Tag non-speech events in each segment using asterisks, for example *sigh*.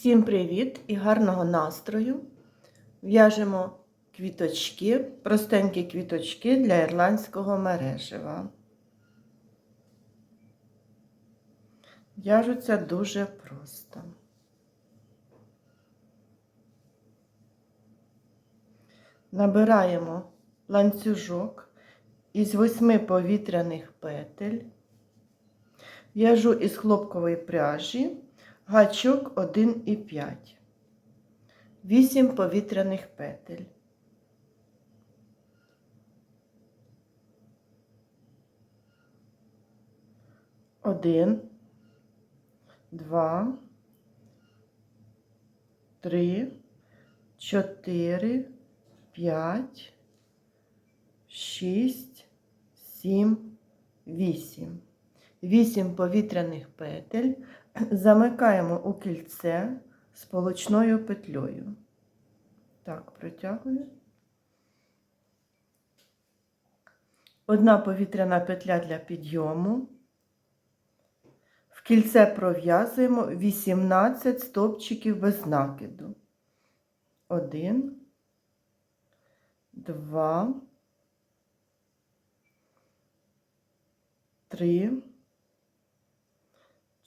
Всім привіт і гарного настрою! В'яжемо квіточки, простенькі квіточки для ірландського мережева. В'яжуться дуже просто. Набираємо ланцюжок із восьми повітряних петель. В'яжу із хлопкової пряжі гачок 1,5. 8 повітряних петель. Один, два, три, чотири, п'ять, шість, сім, вісім. Вісім повітряних петель замикаємо у кільце сполучною петлею. Так, протягую. Одна повітряна петля для підйому. В кільце пров'язуємо 18 стовпчиків без накиду. Один, два, три,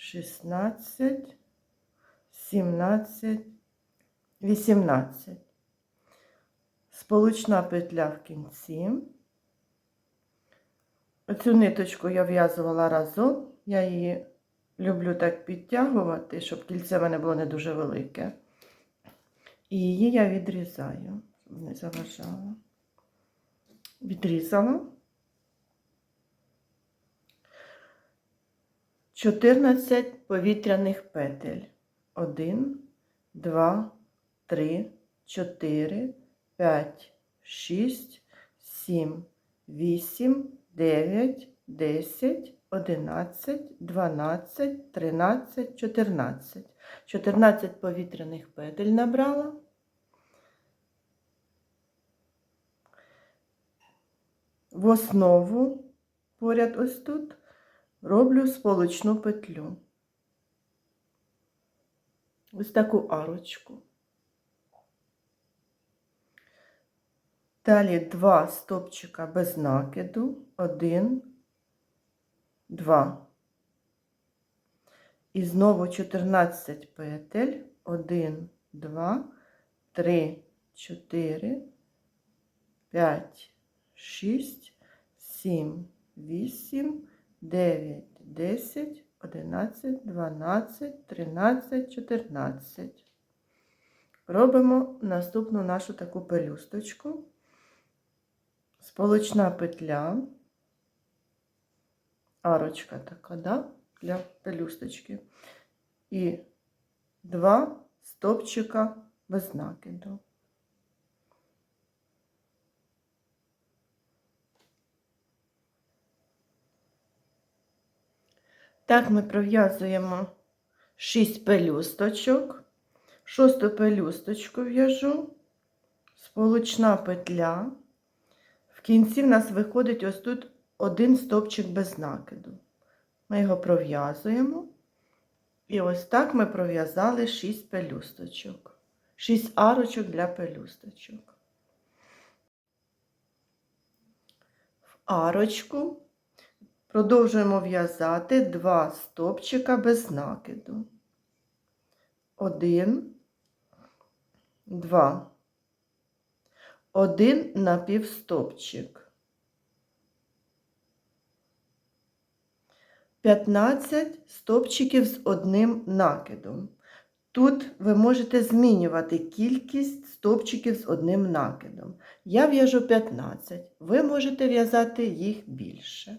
16, 17, 18. Сполучна петля в кінці. Оцю ниточку я в'язувала разом. Я її люблю так підтягувати, щоб кільце мене було не дуже велике. І її я відрізаю, щоб не заважала. Відрізала. 14 повітряних петель. 1, 2, 3, 4, 5, 6, 7, 8, 9, 10, 11, 12, 13, 14. 14 повітряних петель набрала. В основу поряд ось тут роблю сполучну петлю. Ось таку арочку. Далі два стопчика без накиду, один, два. І знову 14 петель, 1, 2, 3, 4, 5, 6, 7, 8, 9, 10, 11, 12, 13, 14. Робимо наступну нашу таку пелюсточку. Сполучна петля, арочка така, да? для пелюсточки. І два стопчика без накиду. Так ми пров'язуємо 6 пелюсточок, шосту пелюсточку в'яжу, сполучна петля. В кінці в нас виходить ось тут один стовпчик без накиду. Ми його пров'язуємо. І ось так ми пров'язали 6 пелюсточок, 6 арочок для пелюсточок. В арочку Продовжуємо в'язати два стопчика без накиду. Один, два. Один напівстопчик. 15 стопчиків з одним накидом. Тут ви можете змінювати кількість стопчиків з одним накидом. Я в'яжу 15, ви можете в'язати їх більше.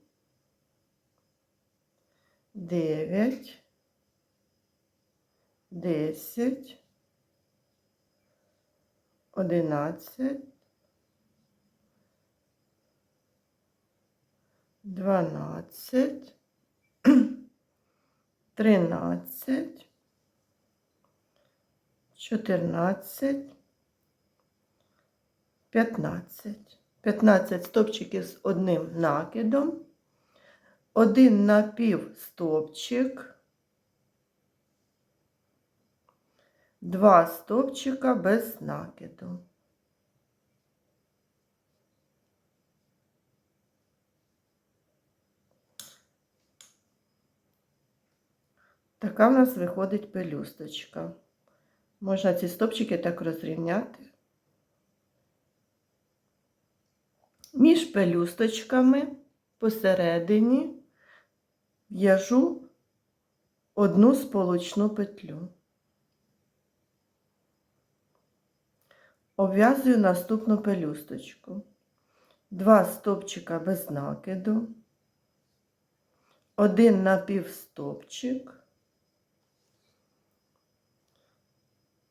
дев'ять, десять, одинадцять, дванадцять, *clears throat* тринадцять, чотирнадцять, п'ятнадцять. П'ятнадцять стопчиків з одним накидом, один напівстопчик, два стопчика без накиду. Така в нас виходить пелюсточка. Можна ці стопчики так розрівняти. Між пелюсточками посередині в'яжу одну сполучну петлю. Обв'язую наступну пелюсточку. Два стопчика без накиду, один напівстопчик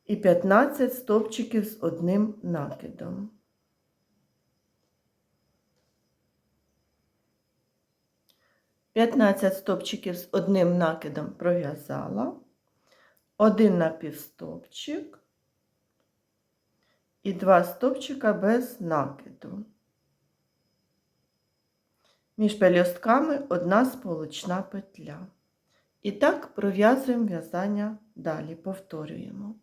і 15 стопчиків з одним накидом. П'ятнадцять стопчиків з одним накидом пров'язала, один напівстопчик і два стопчика без накиду. Між пелюстками одна сполучна петля. І так пров'язуємо в'язання далі, повторюємо.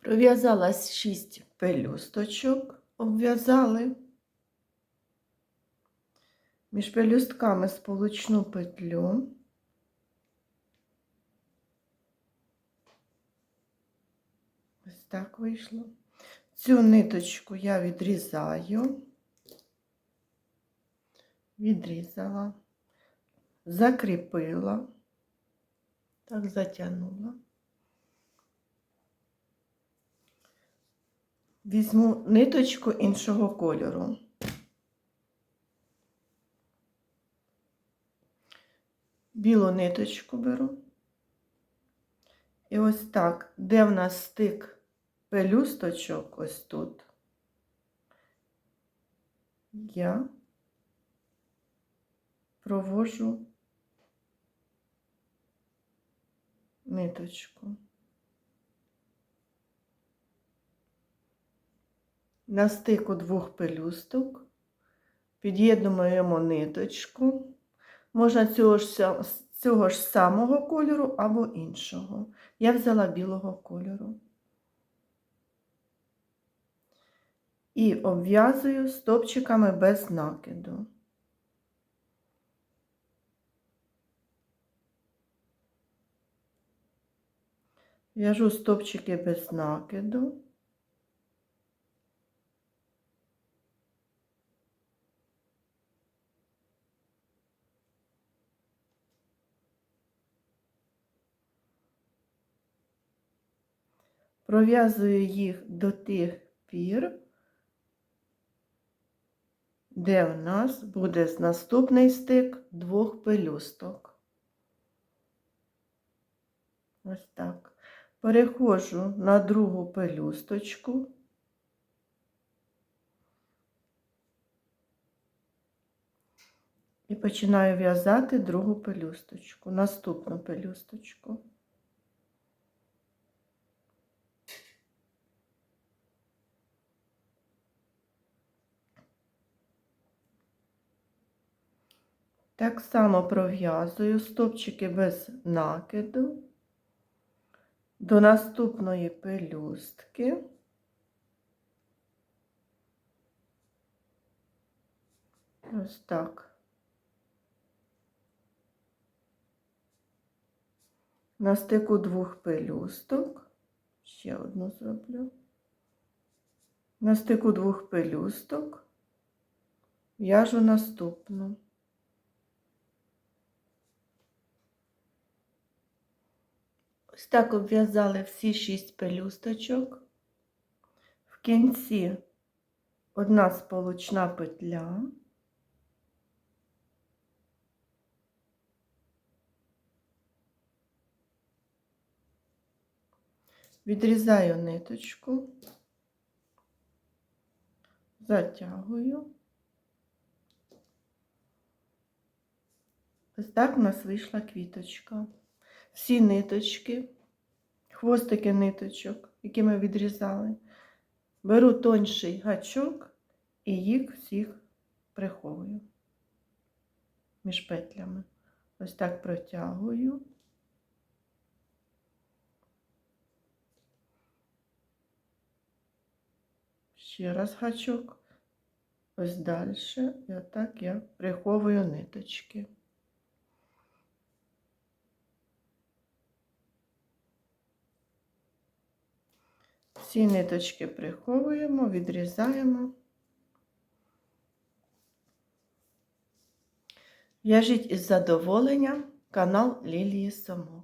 Пров'язалась 6 пелюсточок, обв'язали. Між пелюстками сполучну петлю. Ось так вийшло. Цю ниточку я відрізаю, відрізала, закріпила, так затягнула. Візьму ниточку іншого кольору. Білу ниточку беру. І ось так, де в нас стик пелюсточок, ось тут, я провожу ниточку. На стику двох пелюсток під'єднуємо ниточку. Можна цього ж, цього ж самого кольору або іншого. Я взяла білого кольору. І обв'язую стопчиками без накиду. В'яжу стопчики без накиду. Пров'язую їх до тих пір, де в нас буде наступний стик двох пелюсток. Ось так. Переходжу на другу пелюсточку. І починаю в'язати другу пелюсточку, наступну пелюсточку. Так само пров'язую стопчики без накиду до наступної пелюстки. Ось так. На стику двох пелюсток, ще одну зроблю. На стику двох пелюсток в'яжу наступну. Ось так обв'язали всі шість пелюсточок. В кінці одна сполучна петля. Відрізаю ниточку, затягую. Ось так у нас вийшла квіточка. Всі ниточки, хвостики ниточок, які ми відрізали, беру тонший гачок і їх всіх приховую між петлями. Ось так протягую. Ще раз гачок. Ось далі. І отак я приховую ниточки. Всі ниточки приховуємо, відрізаємо. В'яжіть із задоволенням канал Лілії Самок.